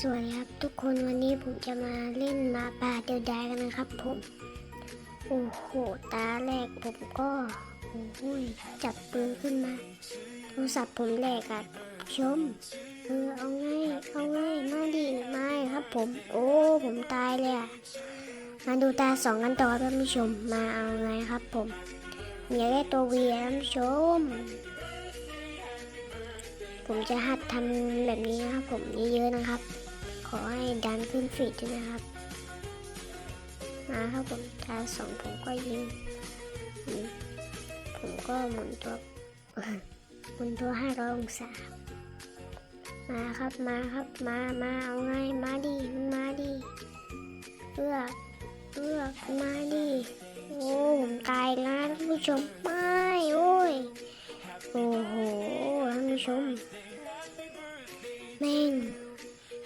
สวัสดีครับทุกคนวันนี้ผมจะมาเล่นมาป่าเดียวดายกันนะครับผมโอ้โหตาแรกผมก็โอ้โหยจับปืนขึ้นมาโทรศัพท์ผมแหลกอะชมเออเอาไงเอาไงมาดิมาครับผม โอ้ผมตายเลยอะมาดูตาสองกันต่อท่านผู้ชมมาเอาไงครับผมอยากได้ตัววีท่านผู้ชม ผมจะหัดทำแบบนี้นะครับผมเยอะๆนะครับ ขอให้ดันขึ้นฟีดด้วยนะครับ มาครับผมตาสองผมก็ยิง ผมก็หมุนตัวหมุนตัวห้าร้อยองศา มาครับมาครับมามาเอาไงมาดิมันมาดิเลือกเลือกมาดิโอ้ผมตายแล้วท่านผู้ชมไม่โอ้ยโอ้โหท่านผู้ชมแม่ง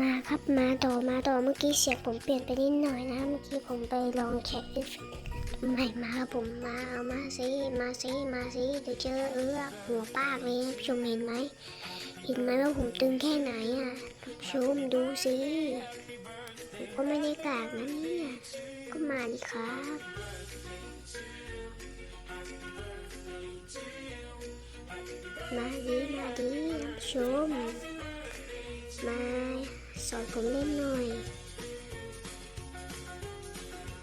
มาครับมาต่อมาต่อเมื่อกี้เสียงผมเปลี่ยนไปนิดหน่อยนะ เมื่อกี้ผมไปลองแข่งใหม่มาผมมาเอามาสิมาสิมาสิเดี๋ยวเจอเอือกหัวปากเลยนผู้ชมเห็นไหมเห็นไหมว่าผมตึงแค่ไหนอะผู้ชมดูสิผมก็ไม่ได้กากนะเนี่ยก็มาดิครับมาดีมาดีท่านผู้ชมมา สอนผมเล่นหน่อย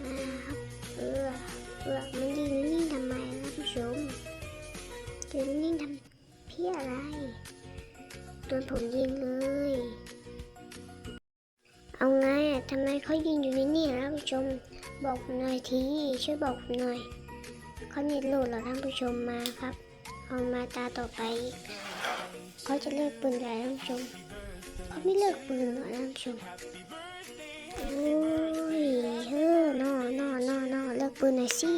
มาครับเออเออมันยืนนิ่งทำไมนะผู้ชมยืนนิ่งทำเพี่ออะไรโดนผมยิงเลย เอาไงอะทำไมเขายิงอยู่ในนี่นะผู้ชม บอกผมหน่อยทีช่วยบอกผมหน่อยเขาเน็ตโหลดเหรอท่านผู้ชมมาครับ เอามาตาต่อไปอีกเขาจะเลือกปืนอะไรท่านผู้ชม เขาไม่เลิกปืนหรอท่านผู้ชมโอ้ยเฮ้อนอนอนอนอเลิกปืนหน่อยสิ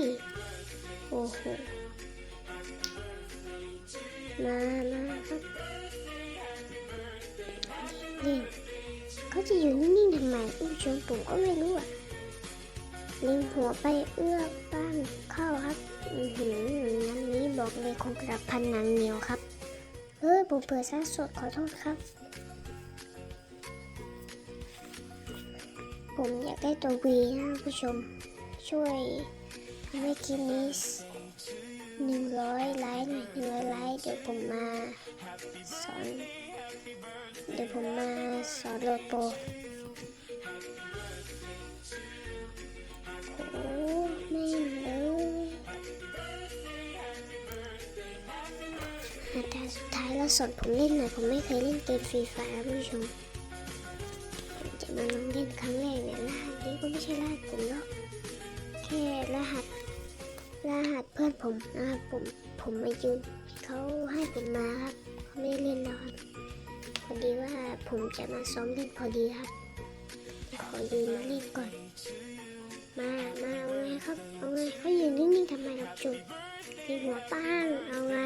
โอ้โห มามาครับเล่นเขาจะอยู่นิ่งๆทำไมท่านผู้ชมผมก็ไม่รู้อะเลิงหัวไปเอื้อบ้างเข้าครับหือน้ำนี้บอกเลยคงกระพันหนังเหนียวครับ เฮ้ยผมเปิดซะสดขอโทษครับ ผมอยากได้ตัววีนะผู้ชม ช่วยทำให้คลิปนี้หนึ่งร้อยไลค์หน่อยหนึ่งร้อยไลค์เดี๋ยวผมมาสอน เดี๋ยวผมมาสอนโลดโปโอ้แม่นเลยแต่สุดท้ายแล้วสอนผมเล่นหน่อยผมไม่เคยเล่นเกมฟรีไฟร์ผู้ชมผมจะมาลองเล่นครั้งแรก ก็ไม่ใช่รหัสผมหรอกแค่รหัส รหัสเพื่อนผมนะครับผมผมมายืนเขาให้ผมมาครับเขาไม่ได้เล่นหรอกครับพอดีว่าผมจะมาซ้อมเล่นพอดีครับขอยืนมาเล่นก่อน มามาเอาไงครับเอาไงเขายืนนิ่งๆทำไมล่ะจุ๊บมีหัวป้างเอาไง